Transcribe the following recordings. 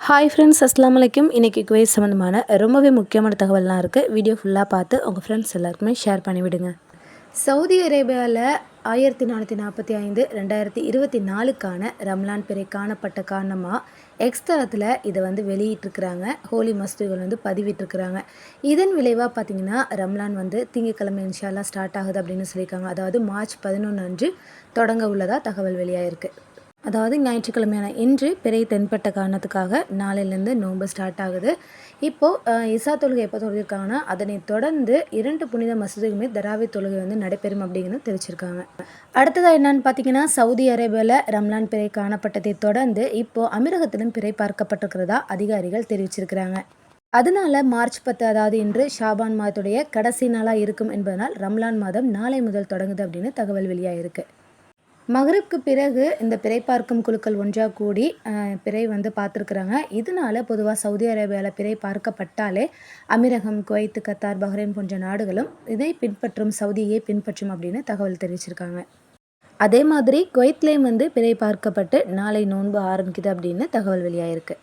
Hi friends அஸ்லாம் வலைக்கும் இன்றைக்கி குவைத் சம்மந்தமான ரொம்பவே முக்கியமான தகவல்லாம் இருக்குது வீடியோ ஃபுல்லாக பார்த்து உங்கள் ஃப்ரெண்ட்ஸ் எல்லாருக்குமே ஷேர் பண்ணிவிடுங்க. சவுதி அரேபியாவில் ஆயிரத்தி நானூற்றி நாற்பத்தி ஐந்து ரெண்டாயிரத்தி இருபத்தி நாலுக்கான ரம்லான் பிறை காணப்பட்ட காரணமாக எக்ஸ்தளத்தில் இதை வந்து வெளியிட்டிருக்கிறாங்க. ஹோலி மஸ்துகள் வந்து பதிவிட்டிருக்கிறாங்க. இதன் விளைவாக பார்த்தீங்கன்னா ரம்லான் வந்து திங்கக்கிழமை இன்ஷால்லா ஸ்டார்ட் ஆகுது அப்படின்னு சொல்லியிருக்காங்க. அதாவது மார்ச் பதினொன்று அன்று தொடங்க உள்ளதாக தகவல் வெளியாகிருக்கு அதாவது ஞாயிற்றுக்கிழமையான இன்று பிறை தென்பட்ட காரணத்துக்காக நாளையிலேருந்து நோன்பு ஸ்டார்ட் ஆகுது. இப்போது இசா தொழுகை எப்போ தொழுகிருக்காங்கன்னா அதனை தொடர்ந்து இரண்டு புனித மசூதிகளுமே தராவி தொழுகை வந்து நடைபெறும் அப்படிங்கிறது தெரிவிச்சிருக்காங்க. அடுத்ததாக என்னன்னு பார்த்தீங்கன்னா சவுதி அரேபியாவில் ரம்லான் பிறை காணப்பட்டதை தொடர்ந்து இப்போது அமீரகத்திலும் பிறை பார்க்கப்பட்டிருக்கிறதா அதிகாரிகள் தெரிவிச்சிருக்கிறாங்க. அதனால மார்ச் பத்து அதாவது இன்று ஷாபான் மாதத்துடைய கடைசி நாளாக இருக்கும் என்பதனால் ரம்லான் மாதம் நாளை முதல் தொடங்குது அப்படின்னு தகவல் வெளியாகிருக்கு மகரிப்க்கு பிறகு இந்த பிறை பார்க்கும் குழுக்கள் ஒன்றாக கூடி பிறை வந்து பார்த்துருக்குறாங்க. இதனால பொதுவாக சவுதி அரேபியாவில் பிறை பார்க்கப்பட்டாலே அமீரகம் குவைத்து கத்தார் பஹ்ரைன் போன்ற நாடுகளும் இதை பின்பற்றும் சவுதியை பின்பற்றும் அப்படின்னு தகவல் தெரிவிச்சிருக்காங்க. அதே மாதிரி குவைத்லேயும் வந்து பிறை பார்க்கப்பட்டு நாளை நோன்பு ஆரம்பிக்குது அப்படின்னு தகவல் வெளியாயிருக்கு.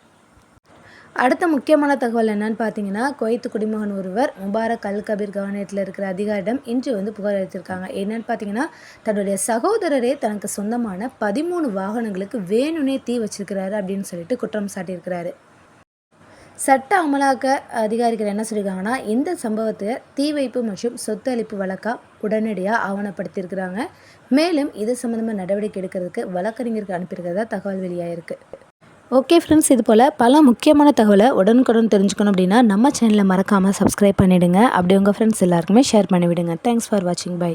அடுத்த முக்கியமான தகவல் என்னன்னு பார்த்தீங்கன்னா குவைத்து குடிமகன் ஒருவர் முபாரக் அல் கபீர் கவர்னேட்டில் இருக்கிற அதிகாரிடம் இன்று வந்து புகார் அளித்திருக்காங்க. என்னன்னு பார்த்தீங்கன்னா தன்னுடைய சகோதரரே தனக்கு சொந்தமான பதிமூணு வாகனங்களுக்கு வேணும்னே தீ வச்சிருக்கிறாரு அப்படின்னு சொல்லிட்டு குற்றம் சாட்டியிருக்கிறாரு. சட்ட அமலாக்க அதிகாரிகள் என்ன சொல்லியிருக்காங்கன்னா இந்த சம்பவத்தை தீ வைப்பு மற்றும் சொத்து அளிப்பு வழக்காக உடனடியாக ஆவணப்படுத்தியிருக்கிறாங்க. மேலும் இது சம்மந்தமாக நடவடிக்கை எடுக்கிறதுக்கு வழக்கறிஞருக்கு அனுப்பியிருக்கிறதா தகவல் வெளியாகிருக்கு ஓகே ஃப்ரெண்ட்ஸ் இது போல் பல முக்கியமான தகவலை உடனுக்குடன் தெரிஞ்சுக்கணும் அப்படின்னா நம்ம சேனலை மறக்காமல் சப்ஸ்கிரைப் பண்ணிவிடுங்க அப்படி உங்கள் ஃப்ரெண்ட்ஸ் எல்லாருக்குமே ஷேர் பண்ணிவிடுங்க. தேங்க்ஸ் ஃபார் வாட்சிங் பை